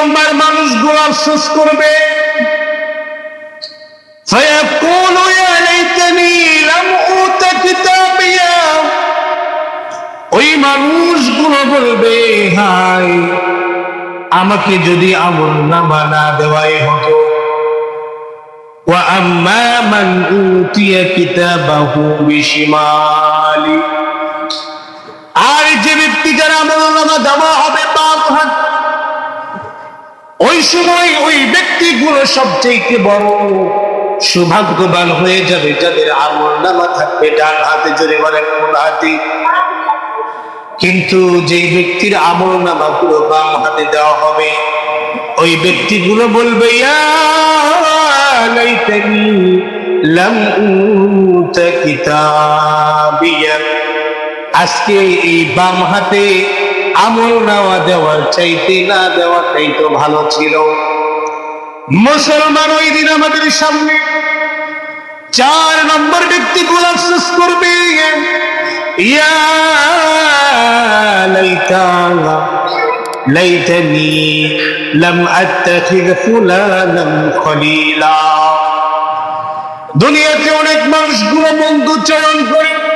নম্বর মানুষগুলো আফসোস করবে فيقول يا ليتني لم أوت كتابيا ওই মানুষগুলো বলবে হাই আমাকে যদি আমল নামা না দেওয়াই হতো وأما من أوتي كتابه بشماله আর যে ব্যক্তি যারা আমল নামা দেওয়া হবে বাম হাত ওই সময় ওই ব্যক্তিগুলো সবচেয়ে বড় সৌভাগ্যবান হয়ে যাবে, যাদের আমল নামা থাকবে, ডান হাতে জোরে বলেন হাতে। কিন্তু যেই ব্যক্তির আমল নামা পুরো বাম হাতে দেওয়া হবে, ওই ব্যক্তিগুলো বলবে আজকে এই বাম হাতে আমল নেওয়া দেওয়ার চাইতে না দেওয়াটাই তো ভালো ছিল। মুসলমান ওই দিন আমাদের সামনে চার নম্বর ব্যক্তি গুলো আফসোস করবে। দুনিয়াতে অনেক মানুষগুলো বন্ধু চয়ন করে।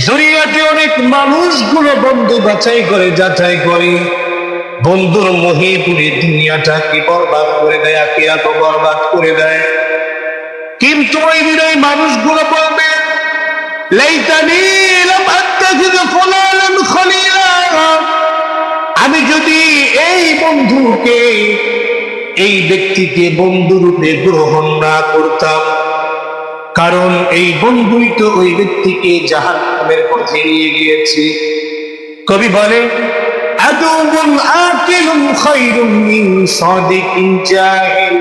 দুনিয়াতে অনেক মানুষগুলো বন্ধু বাছাই করে, যাচাই করে। বন্ধুর মোহে পুরে দুনিয়াটাকে বরবাদ করে দেয় আকিয়াকে বরবাদ করে দেয়। কিন্তু ওই দিনের মানুষগুলো বলবে আমি যদি এই বন্ধুকে, এই ব্যক্তিকে বন্ধু রূপে গ্রহণ না করতাম কারণ এই বন্ধুই তো ওই ব্যক্তিকে জাহান নামের পথে নিয়ে গিয়েছে। কবি বলে আদুবুন আকিলুন খায়রুম মিন সাদিকিন জাহিল।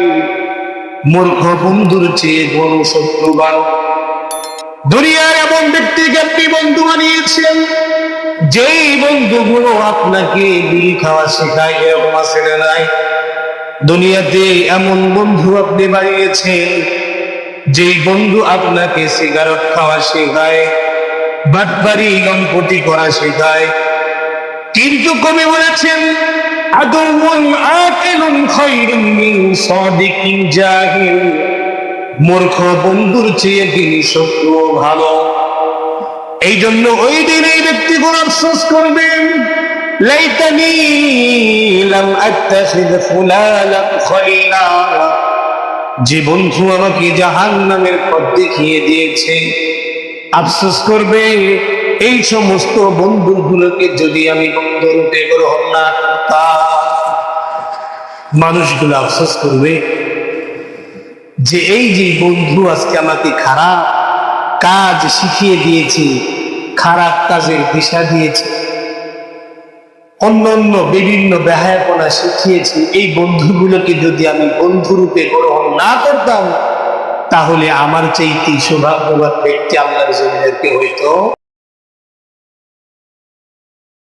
মূর্খ বন্ধুর চেয়ে বড় শত্রুবান। দুনিয়ার এমন ব্যক্তিকে আপনি বন্ধু বানিয়েছেন, যেই বন্ধুগুলো আপনাকে বিড়ি খাওয়া শেখায়, এরকম না নাই? দুনিয়াতে এমন বন্ধু আপনি বানিয়েছেন যেই বন্ধু আপনাকে সিগারেট খাওয়া শেখায় বাটবারি লম্পটি করা শেখায়, কিন্তু কবি বলেছেন আদমুন আকিলুন খায়রুম মিন সাদিকিন জাহিল। মূর্খ বন্ধুর চেয়ে তিনি শত্রু ভালো। এই জন্য ওই দিন এই ব্যক্তিগুলো আফসোস করবেন, লাইতানি লাম আত্তাখিদ ফুলানান খলিলা। যে বন্ধু আমাকে জাহান নামের পথ দেখিয়ে দিয়েছে, আফসোস করবে, এই সমস্ত বন্ধুগুলোকে যদি আমি বন্ধুরূপে গ্রহণ না করতাম, মানুষগুলো আফসোস করবে যে এই যে বন্ধু আজকে আমাকে খারাপ কাজ শিখিয়ে দিয়েছে, খারাপ কাজের দিশা দিয়েছে। অন্যান্য বিভিন্ন ব্যাহায়াপনা শিখিয়েছি। এই বন্ধুগুলোকে যদি আমি বন্ধুরূপে গ্রহণ না করতাম, তাহলে আমার চাইতে সৌভাগ্যবান ব্যক্তি আল্লাহর জন্য হইতো।